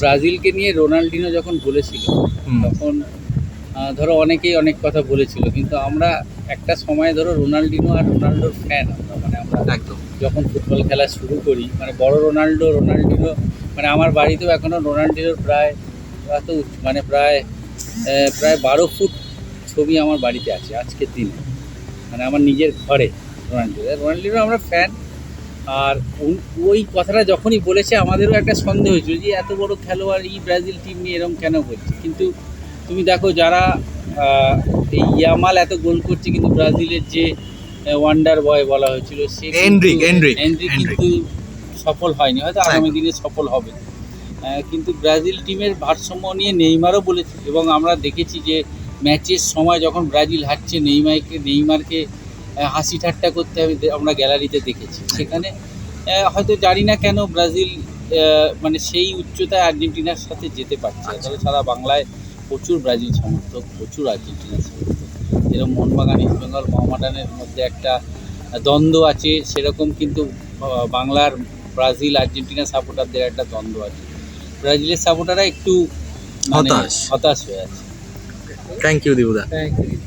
ব্রাজিলকে নিয়ে রোনাল্ডিনো যখন বলেছিল তখন ধরো অনেকেই অনেক কথা বলেছিল কিন্তু আমরা একটা সময় ধরো রোনাল্ডিনো আর রোনাল্ডোর ফ্যান আমরা মানে আমরা একদম। যখন ফুটবল খেলা শুরু করি মানে বড় রোনাল্ডো রোনাল্ডিনো মানে আমার বাড়িতেও এখনও রোনাল্ডিনোর প্রায় এত মানে প্রায় প্রায় বারো ফুট ছবি আমার বাড়িতে আছে আজকের দিনে। মানে আমার নিজের ঘরে রোনাল্ডিনো রোনাল্ডিনো আমরা ফ্যান আর ওই কথাটা যখনই বলেছে আমাদেরও একটা সন্দেহ হয়েছিল যে এত বড় খেলোয়াড় এই ব্রাজিল টিম নিয়ে এরকম কেন বলছে? কিন্তু তুমি দেখো যারা এই ইয়ামাল এত গোল করছে কিন্তু ব্রাজিলের যে ওয়ান্ডার বয় বলা হয়েছিল সে কিন্তু- সফল হয়নি। হয়তো আগামী দিনে সফল হবে। কিন্তু ব্রাজিল টিমের ভারসাম্য নিয়ে নেইমারও বলেছে এবং আমরা দেখেছি যে ম্যাচের সময় যখন ব্রাজিল হারছে নেইমারকে নেইমারকে হাসি ঠাট্টা করতে আমি আমরা গ্যালারিতে দেখেছি। সেখানে হয়তো জানি না কেন ব্রাজিল মানে সেই উচ্চতায় আর্জেন্টিনার সাথে যেতে পারছে। আচ্ছা। তবে সারা বাংলায় প্রচুর ব্রাজিল সমর্থক প্রচুর আর্জেন্টিনার সমর্থক। যেরকম মোহনবাগান ইস্ট বেঙ্গল মোহামেডানের মধ্যে একটা দ্বন্দ্ব আছে সেরকম কিন্তু বাংলার ব্রাজিল আর্জেন্টিনা সাপোর্টারদের একটা দ্বন্দ্ব আছে। ব্রাজিলের সাপোর্টাররা একটু মানে হতাশ। হতাশ হয়ে আছে। Thank you দিবুদা। Thank you